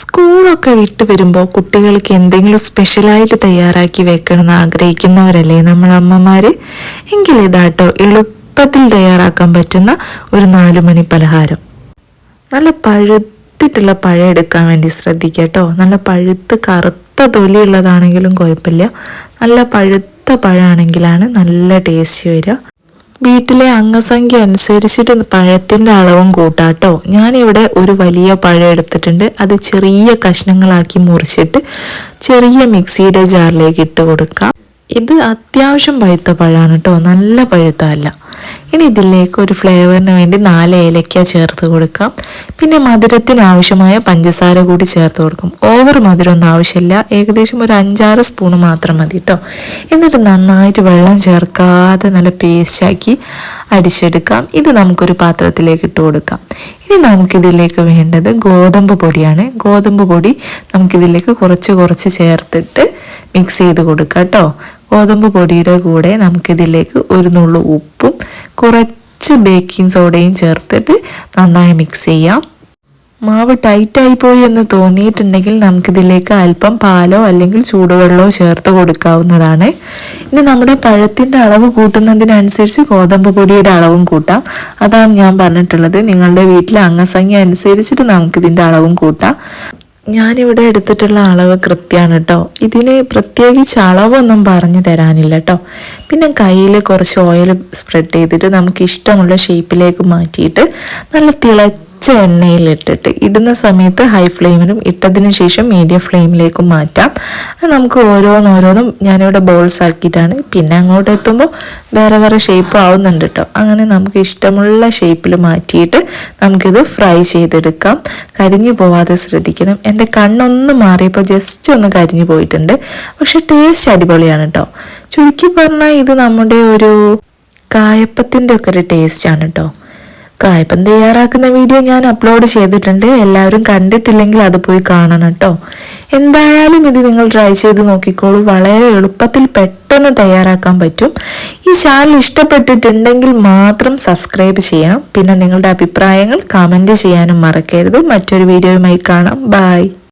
സ്കൂളൊക്കെ വിട്ട് വരുമ്പോൾ കുട്ടികൾക്ക് എന്തെങ്കിലും സ്പെഷ്യലായിട്ട് തയ്യാറാക്കി വെക്കണമെന്ന് ആഗ്രഹിക്കുന്നവരല്ലേ നമ്മൾ അമ്മമാർ എങ്കിൽ ഇതാട്ടോ എളുപ്പത്തിൽ തയ്യാറാക്കാൻ പറ്റുന്ന ഒരു നാലുമണി പലഹാരം. നല്ല പഴുത്തിട്ടുള്ള പഴം എടുക്കാൻ വേണ്ടി ശ്രദ്ധിക്കുക കേട്ടോ നല്ല പഴുത്ത് കറുത്ത തൊലിയുള്ളതാണെങ്കിലും കുഴപ്പമില്ല. നല്ല പഴുത്ത പഴമാണെങ്കിലാണ് നല്ല ടേസ്റ്റ് വരിക. വീട്ടിലെ അംഗസംഖ്യ അനുസരിച്ചിട്ട് പഴത്തിന്റെ അളവും കൂട്ടാട്ടോ. ഞാനിവിടെ ഒരു വലിയ പഴം എടുത്തിട്ടുണ്ട്. അത് ചെറിയ കഷ്ണങ്ങളാക്കി മുറിച്ചിട്ട് ചെറിയ മിക്സിയുടെ ജാറിലേക്ക് ഇട്ട് കൊടുക്കാം. ഇത് അത്യാവശ്യം പഴുത്ത പഴമാണ് കേട്ടോ നല്ല പഴുത്തല്ല ഇനി ഇതിലേക്ക് ഒരു ഫ്ലേവറിന് വേണ്ടി നാല് ഏലക്ക ചേർത്ത് കൊടുക്കാം. പിന്നെ മധുരത്തിന് ആവശ്യമായ പഞ്ചസാര കൂടി ചേർത്ത് കൊടുക്കും. ഓവർ മധുരമൊന്നും ആവശ്യമില്ല. ഏകദേശം ഒരു അഞ്ചാറ് സ്പൂൺ മാത്രം മതി കേട്ടോ എന്നിട്ട് നന്നായിട്ട് വെള്ളം ചേർക്കാതെ നല്ല പേസ്റ്റാക്കി അടിച്ചെടുക്കാം. ഇത് നമുക്കൊരു പാത്രത്തിലേക്ക് ഇട്ട് കൊടുക്കാം. ഇനി നമുക്കിതിലേക്ക് വേണ്ടത് ഗോതമ്പ് പൊടിയാണ്. ഗോതമ്പ് പൊടി നമുക്കിതിലേക്ക് കുറച്ച് കുറച്ച് ചേർത്തിട്ട് മിക്സ് ചെയ്ത് കൊടുക്കാം കേട്ടോ ഗോതമ്പ് പൊടിയുടെ കൂടെ നമുക്കിതിലേക്ക് ഒരു നുള്ളു ഉപ്പും കുറച്ച് ബേക്കിംഗ് സോഡയും ചേർത്തിട്ട് നന്നായി മിക്സ് ചെയ്യാം. മാവ് ടൈറ്റായി പോയി എന്ന് തോന്നിയിട്ടുണ്ടെങ്കിൽ നമുക്കിതിലേക്ക് അല്പം പാലോ അല്ലെങ്കിൽ ചൂടുവെള്ളമോ ചേർത്ത് കൊടുക്കാവുന്നതാണ്. ഇനി നമ്മുടെ പഴത്തിന്റെ അളവ് കൂട്ടുന്നതിനനുസരിച്ച് ഗോതമ്പ് പൊടിയുടെ അളവും കൂട്ടാം. അതാണ് ഞാൻ പറഞ്ഞിട്ടുള്ളത്. നിങ്ങളുടെ വീട്ടിലെ അംഗസംഖ്യ അനുസരിച്ചിട്ട് നമുക്കിതിന്റെ അളവും കൂട്ടാം. ഞാനിവിടെ എടുത്തിട്ടുള്ള അളവ് കൃത്യമാണ് കേട്ടോ ഇതിന് പ്രത്യേകിച്ച് അളവൊന്നും പറഞ്ഞു തരാനില്ല കേട്ടോ പിന്നെ കയ്യിൽ കുറച്ച് ഓയിൽ സ്പ്രെഡ് ചെയ്തിട്ട് നമുക്ക് ഇഷ്ടമുള്ള ഷേപ്പിലേക്ക് മാറ്റിയിട്ട് നല്ല തിളച്ച എണ്ണയിലിട്ടിട്ട് ഇടുന്ന സമയത്ത് ഹൈ ഫ്ലെയിമിലും ഇട്ടതിന് ശേഷം മീഡിയം ഫ്ലെയിമിലേക്കും മാറ്റാം. നമുക്ക് ഓരോന്നോരോന്നും ഞാനിവിടെ ബോൾസ് ആക്കിയിട്ടാണ്. പിന്നെ അങ്ങോട്ട് എത്തുമ്പോൾ വേറെ വേറെ ഷേപ്പ് ആവുന്നുണ്ട് കേട്ടോ അങ്ങനെ നമുക്ക് ഇഷ്ടമുള്ള ഷേപ്പിൽ മാറ്റിയിട്ട് നമുക്കിത് ഫ്രൈ ചെയ്തെടുക്കാം. കരിഞ്ഞു പോവാതെ ശ്രദ്ധിക്കണം. എന്റെ കണ്ണൊന്ന് മാറിയപ്പോൾ ജസ്റ്റ് ഒന്ന് കരിഞ്ഞു പോയിട്ടുണ്ട്. പക്ഷെ ടേസ്റ്റ് അടിപൊളിയാണ് കേട്ടോ ചുരുക്കി പറഞ്ഞാൽ ഇത് നമ്മുടെ ഒരു കായപ്പത്തിന്റെ ഒക്കെ ഒരു ടേസ്റ്റാണ് കേട്ടോ കായപ്പം തയ്യാറാക്കുന്ന വീഡിയോ ഞാൻ അപ്ലോഡ് ചെയ്തിട്ടുണ്ട്. എല്ലാവരും കണ്ടിട്ടില്ലെങ്കിൽ അത് പോയി കാണണം കേട്ടോ. എന്തായാലും ഇത് നിങ്ങൾ ട്രൈ ചെയ്ത് നോക്കിക്കോളൂ. വളരെ എളുപ്പത്തിൽ പെട്ടെന്ന് തയ്യാറാക്കാൻ പറ്റും. ഈ ചാനൽ ഇഷ്ടപ്പെട്ടിട്ടുണ്ടെങ്കിൽ മാത്രം സബ്സ്ക്രൈബ് ചെയ്യണം. പിന്നെ നിങ്ങളുടെ അഭിപ്രായങ്ങൾ കമന്റ് ചെയ്യാനും മറക്കരുത്. മറ്റൊരു വീഡിയോയുമായി കാണാം. ബായ്